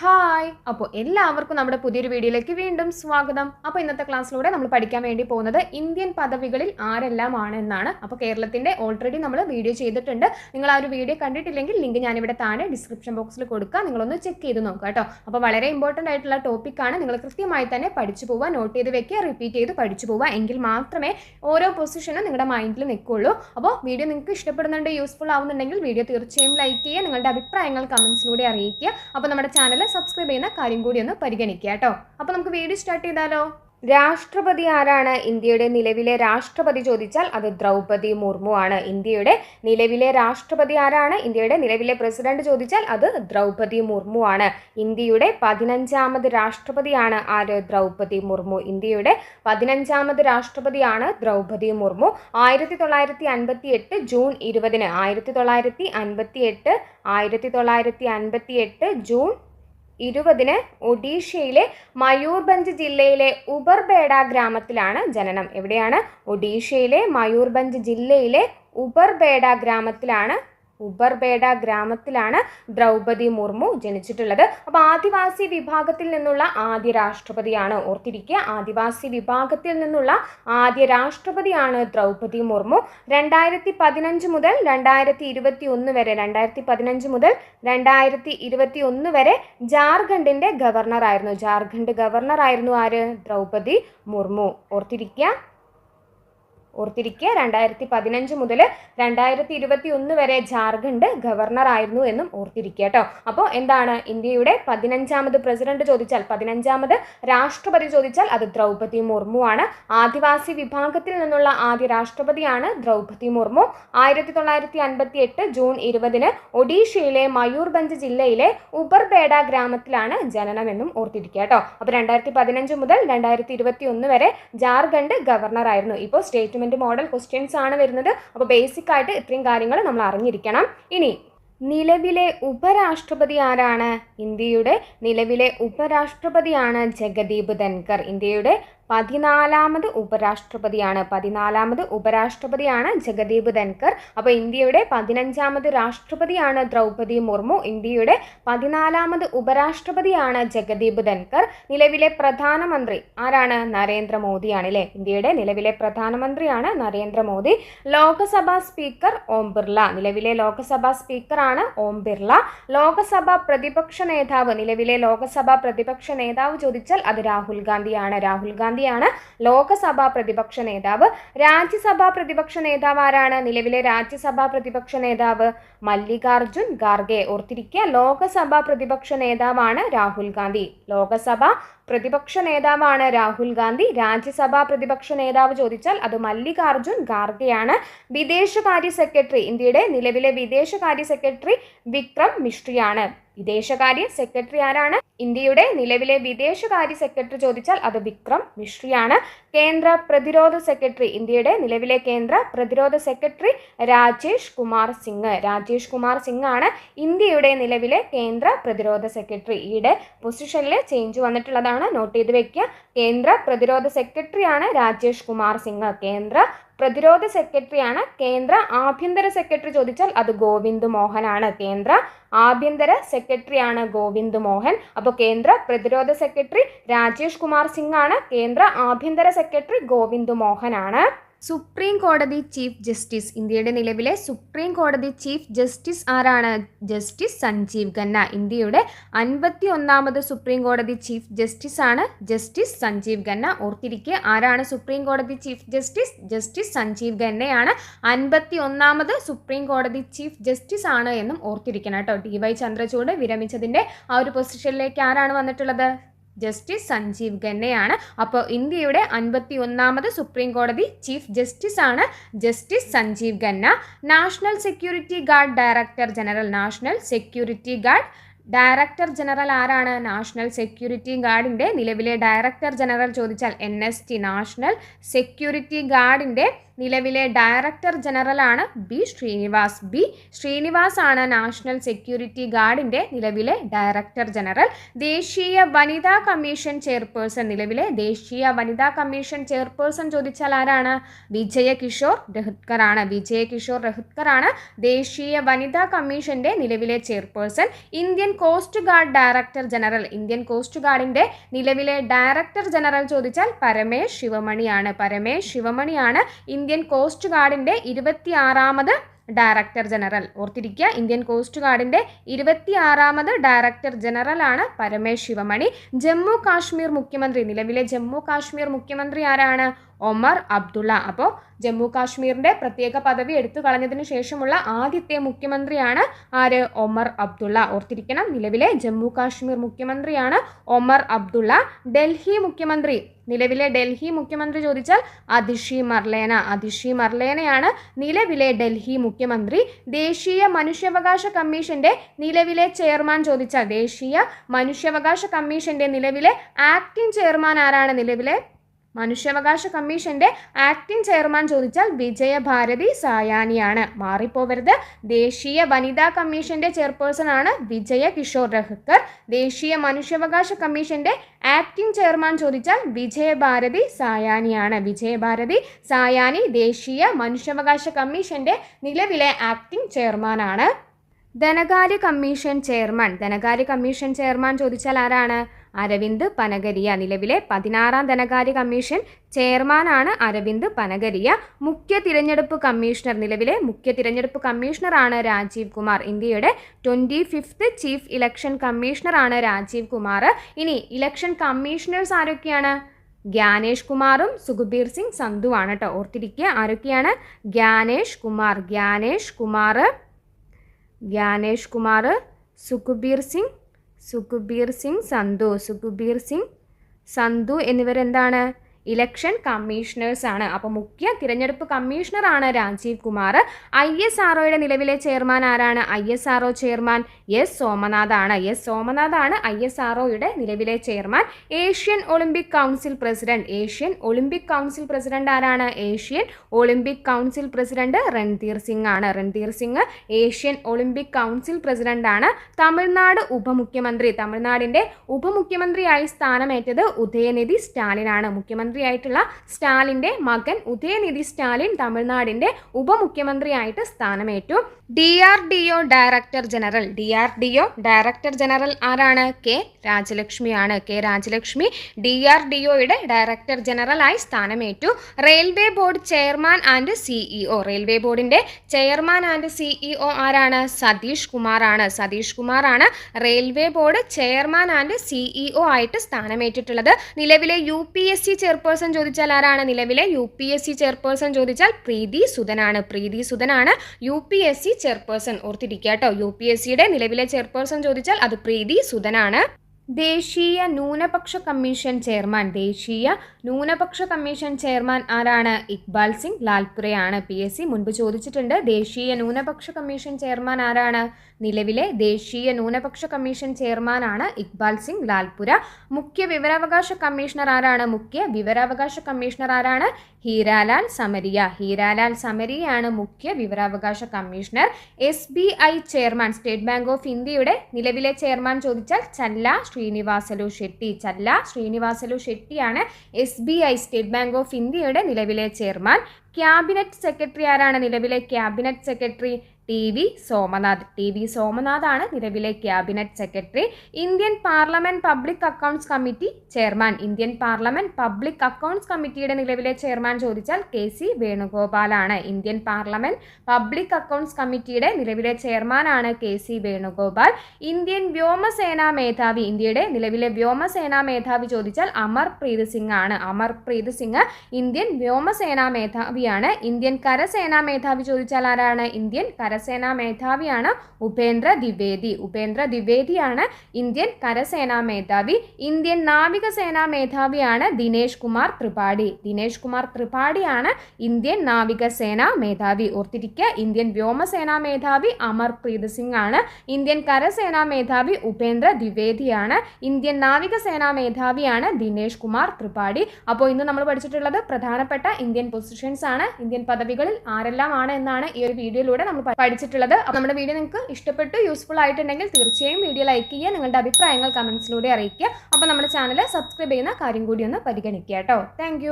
Hi അപ്പോൾ എല്ലാവർക്കും നമ്മുടെ പുതിയൊരു വീഡിയോയിലേക്ക് വീണ്ടും സ്വാഗതം. അപ്പോൾ ഇന്നത്തെ ക്ലാസ്സിലൂടെ നമ്മൾ പഠിക്കാൻ വേണ്ടി പോകുന്നത് ഇന്ത്യൻ പദവികളിൽ ആരെല്ലാമാണ് എന്നാണ് അപ്പോൾ കേരളത്തിന്റെ ഓൾറെഡി നമ്മൾ വീഡിയോ ചെയ്തിട്ടുണ്ട്. നിങ്ങൾ ആ ഒരു വീഡിയോ കണ്ടിട്ടില്ലെങ്കിൽ ലിങ്ക് ഞാനിവിടെ താഴെ ഡിസ്ക്രിപ്ഷൻ ബോക്സിൽ കൊടുക്കുക നിങ്ങളൊന്ന് ചെക്ക് ചെയ്ത് നോക്കുക കേട്ടോ. അപ്പോൾ വളരെ ഇമ്പോർട്ടന്റ് ആയിട്ടുള്ള ടോപ്പിക്കാണ് നിങ്ങൾ കൃത്യമായി തന്നെ പഠിച്ചു പോവുക നോട്ട് ചെയ്ത് വെക്കുക റിപ്പീറ്റ് ചെയ്ത് പഠിച്ചു പോവുക. എങ്കിൽ മാത്രമേ ഓരോ പൊസിഷനും നിങ്ങളുടെ മൈൻഡിൽ നിൽക്കുള്ളൂ. അപ്പോൾ വീഡിയോ നിങ്ങൾക്ക് ഇഷ്ടപ്പെടുന്നുണ്ട് യൂസ്ഫുൾ ആവുന്നുണ്ടെങ്കിൽ വീഡിയോ തീർച്ചയായും ലൈക്ക് ചെയ്യുക. നിങ്ങളുടെ അഭിപ്രായങ്ങൾ കമൻസിലൂടെ അറിയിക്കുക. അപ്പോൾ നമ്മുടെ ചാനൽ സബ്സ്ക്രൈബ് ചെയ്യുന്ന കാര്യം കൂടി ഒന്ന് പരിഗണിക്കുക കേട്ടോ. അപ്പോൾ നമുക്ക് വീഡിയോ സ്റ്റാർട്ട് ചെയ്താലോ? രാഷ്ട്രപതി ആരാണ്? ഇന്ത്യയുടെ നിലവിലെ രാഷ്ട്രപതി ചോദിച്ചാൽ അത് ദ്രൗപതി മുർമു ആണ്. ഇന്ത്യയുടെ നിലവിലെ രാഷ്ട്രപതി ആരാണ്? ഇന്ത്യയുടെ നിലവിലെ പ്രസിഡന്റ് ചോദിച്ചാൽ അത് ദ്രൗപതി മുർമു ആണ്. ഇന്ത്യയുടെ പതിനഞ്ചാമത് രാഷ്ട്രപതിയാണ് ആര്? ദ്രൗപതി മുർമു. ഇന്ത്യയുടെ പതിനഞ്ചാമത് രാഷ്ട്രപതിയാണ് ദ്രൗപതി മുർമു. ആയിരത്തി തൊള്ളായിരത്തി അൻപത്തി എട്ട് ജൂൺ ഇരുപതിന് ആയിരത്തി തൊള്ളായിരത്തി അൻപത്തി എട്ട് ആയിരത്തി തൊള്ളായിരത്തി അൻപത്തി എട്ട് ജൂൺ ഇരുപതിന് ഒഡീഷയിലെ മയൂർബഞ്ച് ജില്ലയിലെ ഉബർബേഡ ഗ്രാമത്തിലാണ് ജനനം. എവിടെയാണ്? ഒഡീഷയിലെ മയൂർബഞ്ച് ജില്ലയിലെ ഉബർബേഡ ഗ്രാമത്തിലാണ് ഉബർബേഡ ഗ്രാമത്തിലാണ് ദ്രൗപതി മുർമു ജനിച്ചിട്ടുള്ളത്. അപ്പോൾ ആദിവാസി വിഭാഗത്തിൽ നിന്നുള്ള ആദ്യ രാഷ്ട്രപതിയാണ് ഓർത്തിരിക്കുക. ആദിവാസി വിഭാഗത്തിൽ നിന്നുള്ള ആദ്യ രാഷ്ട്രപതിയാണ് ദ്രൗപതി മുർമു. രണ്ടായിരത്തി പതിനഞ്ച് മുതൽ രണ്ടായിരത്തി ഇരുപത്തി ഒന്ന് വരെ രണ്ടായിരത്തി പതിനഞ്ച് മുതൽ രണ്ടായിരത്തി ഇരുപത്തി ഒന്ന് വരെ ജാർഖണ്ഡിന്റെ ഗവർണറായിരുന്നു. ജാർഖണ്ഡ് ഗവർണറായിരുന്നു ആര്? ദ്രൗപതി മുർമു. ഓർത്തിരിക്കുക. ഓർത്തിരിക്കുക രണ്ടായിരത്തി പതിനഞ്ച് മുതൽ രണ്ടായിരത്തി ഇരുപത്തി ഒന്ന് വരെ ജാർഖണ്ഡ് ഗവർണർ ആയിരുന്നു എന്നും ഓർത്തിരിക്കുക കേട്ടോ അപ്പോൾ എന്താണ് ഇന്ത്യയുടെ പതിനഞ്ചാമത് പ്രസിഡന്റ് ചോദിച്ചാൽ? പതിനഞ്ചാമത് രാഷ്ട്രപതി ചോദിച്ചാൽ അത് ദ്രൗപതി മുർമു ആണ്. ആദിവാസി വിഭാഗത്തിൽ നിന്നുള്ള ആദ്യ രാഷ്ട്രപതിയാണ് ദ്രൗപതി മുർമു. ആയിരത്തി തൊള്ളായിരത്തി അൻപത്തി എട്ട് ജൂൺ ഇരുപതിന് ഒഡീഷയിലെ മയൂർബഞ്ച് ജില്ലയിലെ ഉബർബേഡ ഗ്രാമത്തിലാണ് ജനനമെന്നും ഓർത്തിരിക്കുക കേട്ടോ അപ്പോൾ രണ്ടായിരത്തി പതിനഞ്ച് മുതൽ രണ്ടായിരത്തി ഇരുപത്തി ഒന്ന് വരെ ജാർഖണ്ഡ് ഗവർണർ ആയിരുന്നു ഇപ്പോൾ സ്റ്റേറ്റ്മെന്റ് മോഡൽ ക്വസ്റ്റ്യൻസ് ആണ് വരുന്നത്. അപ്പോൾ ബേസിക് ആയിട്ട് ഇത്രയും കാര്യങ്ങൾ നമ്മൾ അറിഞ്ഞിരിക്കണം. ഇനി നിലവിലെ ഉപരാഷ്ട്രപതി ആരാണ്? ഇന്ത്യയുടെ നിലവിലെ ഉപരാഷ്ട്രപതിയാണ് ജഗദീപ് ധൻകർ ഇന്ത്യയുടെ പതിനാലാമത് ഉപരാഷ്ട്രപതിയാണ്. പതിനാലാമത് ഉപരാഷ്ട്രപതിയാണ് ജഗദീപ് ധൻകർ അപ്പോൾ ഇന്ത്യയുടെ പതിനഞ്ചാമത് രാഷ്ട്രപതിയാണ് ദ്രൗപദി മുർമു. ഇന്ത്യയുടെ പതിനാലാമത് ഉപരാഷ്ട്രപതിയാണ് ജഗദീപ് ധൻകർ നിലവിലെ പ്രധാനമന്ത്രി ആരാണ്? നരേന്ദ്രമോദിയാണ് അല്ലേ ഇന്ത്യയുടെ നിലവിലെ പ്രധാനമന്ത്രിയാണ് നരേന്ദ്രമോദി. ലോക്സഭാ സ്പീക്കർ ഓം ബിർള. നിലവിലെ ലോക്സഭാ സ്പീക്കറാണ് ഓം ബിർള. ലോക്സഭാ പ്രതിപക്ഷ നേതാവ്. നിലവിലെ ലോക്സഭാ പ്രതിപക്ഷ നേതാവ് ചോദിച്ചാൽ അത് രാഹുൽ ഗാന്ധിയാണ്. രാഹുൽ ഗാന്ധി ഗാന്ധിയാണ് ലോക്സഭാ പ്രതിപക്ഷ നേതാവ്. രാജ്യസഭാ പ്രതിപക്ഷ നേതാവ് ആരാണ്? നിലവിലെ രാജ്യസഭാ പ്രതിപക്ഷ നേതാവ് മല്ലികാർജുൻ ഖാർഗെ. ഓർത്തിരിക്കുക ലോകസഭാ പ്രതിപക്ഷ നേതാവാണ് രാഹുൽ ഗാന്ധി. ലോകസഭ പ്രതിപക്ഷ നേതാവാണ് രാഹുൽ ഗാന്ധി. രാജ്യസഭാ പ്രതിപക്ഷ നേതാവ് ചോദിച്ചാൽ അത് മല്ലികാർജുൻ ഖാർഗെയാണ്. വിദേശകാര്യ സെക്രട്ടറി ഇന്ത്യയുടെ നിലവിലെ വിദേശകാര്യ സെക്രട്ടറി വിക്രം മിശ്രിയാണ് വിദേശകാര്യ സെക്രട്ടറി ആരാണ്? ഇന്ത്യയുടെ നിലവിലെ വിദേശകാര്യ സെക്രട്ടറി ചോദിച്ചാൽ അത് വിക്രം മിശ്രിയാണ്. കേന്ദ്ര പ്രതിരോധ സെക്രട്ടറി ഇന്ത്യയുടെ നിലവിലെ കേന്ദ്ര പ്രതിരോധ സെക്രട്ടറി രാജേഷ് കുമാർ സിംഗ്. രാജേഷ് കുമാർ സിംഗ് ആണ് ഇന്ത്യയുടെ നിലവിലെ കേന്ദ്ര പ്രതിരോധ സെക്രട്ടറി. ഈയുടെ പൊസിഷനിൽ ചേഞ്ച് വന്നിട്ടുള്ളതാണ്. നോട്ട് ചെയ്ത് വെക്കുക. കേന്ദ്ര പ്രതിരോധ സെക്രട്ടറിയാണ് രാജേഷ് കുമാർ സിംഗ്. കേന്ദ്ര പ്രതിരോധ സെക്രട്ടറിയാണ്. കേന്ദ്ര ആഭ്യന്തര സെക്രട്ടറി ചോദിച്ചാൽ അത് ഗോവിന്ദ് മോഹനാണ്. കേന്ദ്ര ആഭ്യന്തര സെക്രട്ടറിയാണ് ഗോവിന്ദ് മോഹൻ. അപ്പോൾ കേന്ദ്ര പ്രതിരോധ സെക്രട്ടറി രാജേഷ് കുമാർ സിംഗ് ആണ്. കേന്ദ്ര ആഭ്യന്തര സെക്രട്ടറി ഗോവിന്ദ് മോഹനാണ്. സുപ്രീം കോടതി ചീഫ് ജസ്റ്റിസ് ഇന്ത്യയുടെ നിലവിലെ സുപ്രീം കോടതി ചീഫ് ജസ്റ്റിസ് ആരാണ്? ജസ്റ്റിസ് സഞ്ജീവ് ഖന്ന. ഇന്ത്യയുടെ അൻപത്തി ഒന്നാമത് സുപ്രീം കോടതി ചീഫ് ജസ്റ്റിസ് ആണ് ജസ്റ്റിസ് സഞ്ജീവ് ഖന്ന. ഓർത്തിരിക്കുക ആരാണ് സുപ്രീം കോടതി ചീഫ് ജസ്റ്റിസ് ജസ്റ്റിസ് സഞ്ജീവ് ഖന്നയാണ്. അൻപത്തി ഒന്നാമത് സുപ്രീം കോടതി ചീഫ് ജസ്റ്റിസ് ആണ് എന്നും ഓർത്തിരിക്കണം കേട്ടോ. ഡി വൈ ചന്ദ്രചൂഡ് വിരമിച്ചതിന്റെ ആ ഒരു പൊസിഷനിലേക്ക് ആരാണ് വന്നിട്ടുള്ളത്? ജസ്റ്റിസ് സഞ്ജീവ് ഖന്നയാണ്. അപ്പോൾ ഇന്ത്യയുടെ അൻപത്തി ഒന്നാമത് സുപ്രീം കോടതി ചീഫ് ജസ്റ്റിസ് ആണ് justice Sanjiv Khanna. National security guard director general national security guard director general ആരാണ്? നാഷണൽ സെക്യൂരിറ്റി ഗാർഡിന്റെ നിലവിലെ ഡയറക്ടർ ജനറൽ ചോദിച്ചാൽ N S T national security ഗാർഡിന്റെ നിലവിലെ ഡയറക്ടർ ജനറലാണ് ബി ശ്രീനിവാസ്. ബി ശ്രീനിവാസ് ആണ് നാഷണൽ സെക്യൂരിറ്റി ഗാർഡിന്റെ നിലവിലെ ഡയറക്ടർ ജനറൽ. ദേശീയ വനിതാ കമ്മീഷൻ ചെയർപേഴ്സൺ. നിലവിലെ ദേശീയ വനിതാ കമ്മീഷൻ ചെയർപേഴ്സൺ ചോദിച്ചാൽ ആരാണ്? വിജയ കിഷോർ ആണ് വിജയ കിഷോർ ആണ് ദേശീയ വനിതാ കമ്മീഷന്റെ നിലവിലെ chairperson. Indian coast guard director general. Indian coast ഗാർഡിന്റെ നിലവിലെ ഡയറക്ടർ ജനറൽ ചോദിച്ചാൽ പരമേശ് ശിവമണിയാണ്. പരമേശ് ശിവമണിയാണ് ഇന്ത്യൻ കോസ്റ്റ് ഗാർഡിന്റെ ഇരുപത്തിയാറാമത് ഡയറക്ടർ ജനറൽ. ഓർത്തിരിക്കുക ഇന്ത്യൻ കോസ്റ്റ് ഗാർഡിന്റെ ഇരുപത്തിയാറാമത് ഡയറക്ടർ ജനറലാണ് പരമേശ് ശിവമണി. ജമ്മു കാശ്മീർ മുഖ്യമന്ത്രി നിലവിലെ ജമ്മു കാശ്മീർ മുഖ്യമന്ത്രി ആരാണ്? ഒമർ അബ്ദുള്ള. അപ്പോൾ ജമ്മു കാശ്മീരിന്റെ പ്രത്യേക പദവി എടുത്തു കളഞ്ഞതിന് ശേഷമുള്ള ആദ്യത്തെ മുഖ്യമന്ത്രിയാണ് ആര്? ഒമർ അബ്ദുള്ള. ഓർത്തിരിക്കണം നിലവിലെ ജമ്മു കാശ്മീർ മുഖ്യമന്ത്രിയാണ് ഒമർ അബ്ദുള്ള. ഡൽഹി മുഖ്യമന്ത്രി. നിലവിലെ ഡൽഹി മുഖ്യമന്ത്രി ചോദിച്ചാൽ അതിഷി മർലേന. അതിഷി മർലേനയാണ് നിലവിലെ ഡൽഹി മുഖ്യമന്ത്രി. ദേശീയ മനുഷ്യാവകാശ കമ്മീഷന്റെ നിലവിലെ ചെയർമാൻ ചോദിച്ചാൽ ദേശീയ മനുഷ്യാവകാശ കമ്മീഷന്റെ നിലവിലെ ആക്ടിംഗ് ചെയർമാൻ ആരാണ് നിലവിലെ? മനുഷ്യാവകാശ കമ്മീഷന്റെ ആക്ടിംഗ് ചെയർമാൻ ചോദിച്ചാൽ വിജയഭാരതി സായാനിയാണ്. മാറിപ്പോവരുത്. ദേശീയ വനിതാ കമ്മീഷന്റെ ചെയർപേഴ്സൺ ആണ് വിജയ കിഷോർ രഹ്ക്കർ ദേശീയ മനുഷ്യാവകാശ കമ്മീഷന്റെ ആക്ടിംഗ് ചെയർമാൻ ചോദിച്ചാൽ വിജയഭാരതി സായാനിയാണ്. വിജയഭാരതി സായാനി ദേശീയ മനുഷ്യാവകാശ കമ്മീഷന്റെ നിലവിലെ ആക്ടിംഗ് ചെയർമാനാണ് ധനകാര്യ കമ്മീഷൻ ചെയർമാൻ. ധനകാര്യ കമ്മീഷൻ ചെയർമാൻ ചോദിച്ചാൽ ആരാണ്? അരവിന്ദ് പനഗരിയ നിലവിലെ പതിനാറാം ധനകാര്യ കമ്മീഷൻ ചെയർമാനാണ് അരവിന്ദ് പനഗരിയ. മുഖ്യ തിരഞ്ഞെടുപ്പ് കമ്മീഷണർ നിലവിലെ മുഖ്യ തിരഞ്ഞെടുപ്പ് കമ്മീഷണറാണ് രാജീവ് കുമാർ. ഇന്ത്യയുടെ ട്വന്റി ഫിഫ്ത്ത് ചീഫ് ഇലക്ഷൻ കമ്മീഷണറാണ് രാജീവ് കുമാർ. ഇനി ഇലക്ഷൻ കമ്മീഷണേഴ്സ് ആരൊക്കെയാണ്? ഗ്യാനേഷ് കുമാറും സുഖബീർ സിംഗ് സന്ധുവാണ് കേട്ടോ ഓർത്തിരിക്കുക ആരൊക്കെയാണ്? ഗ്യാനേഷ് കുമാർ ഗ്യാനേഷ് കുമാർ ഗ്യാനേഷ് കുമാർ സുഖബീർ സിംഗ് സുഖബീർ സിംഗ് സന്ധു സുഖുബീർ സിംഗ് സന്ധു എന്നിവരെന്താണ്? ഇലക്ഷൻ കമ്മീഷണേഴ്സ് ആണ്. അപ്പോൾ മുഖ്യ തിരഞ്ഞെടുപ്പ് കമ്മീഷണറാണ് രാജീവ് കുമാർ. ഐ എസ് ആർഒയുടെ നിലവിലെ ചെയർമാൻ ആരാണ്? I S R O chairman S Somanath ആണ് എസ് സോമനാഥ് ആണ് ഐ എസ് ആർഒയുടെ നിലവിലെ chairman. Asian Olympic council president. Asian Olympic council president ആരാണ്? Asian Olympic council president Randhir Singh ആണ് Randhir Singh Asian Olympic council president ആണ്. തമിഴ്നാട് ഉപമുഖ്യമന്ത്രി. തമിഴ്നാടിന്റെ ഉപമുഖ്യമന്ത്രിയായി സ്ഥാനമേറ്റത് ഉദയനിധി സ്റ്റാലിനാണ് മുഖ്യമന്ത്രിയായിട്ടുള്ള സ്റ്റാലിന്റെ മകൻ ഉദയനിധി സ്റ്റാലിൻ തമിഴ്നാടിന്റെ ഉപമുഖ്യമന്ത്രിയായിട്ട് സ്ഥാനമേറ്റു. D R D O director general. D R D O director general ആരാണ്? K രാജലക്ഷ്മിയാണ്. K Rajalakshmi D R D ഒയുടെ ഡയറക്ടർ ജനറലായി സ്ഥാനമേറ്റു. Railway board chairman and CEO railway ബോർഡിന്റെ ചെയർമാൻ ആൻഡ് സിഇഒ ആരാണ്? സതീഷ് കുമാറാണ്. സതീഷ് കുമാറാണ് railway board chairman and CEO ആയിട്ട് സ്ഥാനമേറ്റിട്ടുള്ളത്. നിലവിലെ U P S C chairperson ചോദിച്ചാൽ ആരാണ്? നിലവിലെ U P S C chairperson ചോദിച്ചാൽ പ്രീതി സുധനാണ്. പ്രീതി സുധനാണ് U P S C chairperson. ഓർത്തിരിക്കുക കേട്ടോ. യു പി എസ് സിയുടെ നിലവിലെ ചെയർപേഴ്സൺ ചോദിച്ചാൽ അത് പ്രീതി സുധനാണ്. ദേശീയ ന്യൂനപക്ഷ കമ്മീഷൻ ചെയർമാൻ ദേശീയ ന്യൂനപക്ഷ കമ്മീഷൻ ചെയർമാൻ ആരാണ്? ഇക്ബാൽ സിംഗ് ലാൽപുരയാണ്. പി എസ് സി മുൻപ് ചോദിച്ചിട്ടുണ്ട് ദേശീയ ന്യൂനപക്ഷ കമ്മീഷൻ ചെയർമാൻ ആരാണ്? നിലവിലെ ദേശീയ ന്യൂനപക്ഷ കമ്മീഷൻ ചെയർമാനാണ് ഇക്ബാൽ സിംഗ് ലാൽപുര. മുഖ്യ വിവരാവകാശ കമ്മീഷണർ ആരാണ്? മുഖ്യ വിവരാവകാശ കമ്മീഷണർ ആരാണ്? ഹീരാലാൽ സമരിയ. ഹീരാലാൽ സമരിയാണ് മുഖ്യ വിവരാവകാശ commissioner. S B I chairman state bank of ഇന്ത്യയുടെ നിലവിലെ ചെയർമാൻ ചോദിച്ചാൽ Challa Srinivasulu Shetty. Challa Srinivasulu ഷെട്ടിയാണ് S B I state bank of ഇന്ത്യയുടെ നിലവിലെ ചെയർമാൻ. ക്യാബിനറ്റ് സെക്രട്ടറി ആരാണ്? നിലവിലെ cabinet secretary T V Somanath. T V സോമനാഥാണ് നിലവിലെ cabinet secretary. Indian parliament public accounts committee chairman. Indian parliament public accounts കമ്മിറ്റിയുടെ നിലവിലെ ചെയർമാൻ ചോദിച്ചാൽ കെ സി വേണുഗോപാലാണ്. Indian parliament public accounts കമ്മിറ്റിയുടെ നിലവിലെ ചെയർമാനാണ് കെ സി വേണുഗോപാൽ. ഇന്ത്യൻ വ്യോമസേനാ മേധാവി. ഇന്ത്യയുടെ നിലവിലെ വ്യോമസേനാ മേധാവി ചോദിച്ചാൽ അമർപ്രീത് സിംഗ് ആണ് അമർപ്രീത് സിംഗ് ഇന്ത്യൻ വ്യോമസേനാ മേധാവിയാണ്. ഇന്ത്യൻ കരസേനാ മേധാവി ചോദിച്ചാൽ ആരാണ്? ഇന്ത്യൻ കര കരസേനാ മേധാവിയാണ് ഉപേന്ദ്ര ദ്വിവേദി. ഉപേന്ദ്ര ദ്വിവേദിയാണ് ഇന്ത്യൻ കരസേനാ മേധാവി. ഇന്ത്യൻ നാവികസേനാ മേധാവിയാണ് ദിനേശ് കുമാർ ത്രിപാഠി. ദിനേശ് കുമാർ ത്രിപാഠിയാണ് ഇന്ത്യൻ നാവികസേനാ മേധാവി. ഓർത്തിരിക്കുക ഇന്ത്യൻ വ്യോമസേനാ മേധാവി അമർപ്രീത് സിംഗ് ആണ് ഇന്ത്യൻ കരസേനാ മേധാവി ഉപേന്ദ്ര ദ്വിവേദിയാണ്. ഇന്ത്യൻ നാവികസേനാ മേധാവിയാണ് ദിനേശ് കുമാർ ത്രിപാഠി. അപ്പോൾ ഇന്ന് നമ്മൾ പഠിച്ചിട്ടുള്ളത് പ്രധാനപ്പെട്ട ഇന്ത്യൻ പൊസിഷൻസ് ആണ്. ഇന്ത്യൻ പദവികളിൽ ആരെല്ലാം ആണ് എന്നാണ് ഈ ഒരു വീഡിയോയിലൂടെ നമ്മൾ പഠിച്ചിട്ടുള്ളത്. നമ്മുടെ വീഡിയോ നിങ്ങൾക്ക് ഇഷ്ടപ്പെട്ടു യൂസ്ഫുൾ ആയിട്ടുണ്ടെങ്കിൽ തീർച്ചയായും വീഡിയോ ലൈക്ക് ചെയ്യുക നിങ്ങളുടെ അഭിപ്രായങ്ങൾ കമൻസിലൂടെ അറിയിക്കുക. അപ്പോൾ നമ്മുടെ ചാനൽ സബ്സ്ക്രൈബ് ചെയ്യുന്ന കാര്യം കൂടി ഒന്ന് പരിഗണിക്കുക കേട്ടോ. താങ്ക്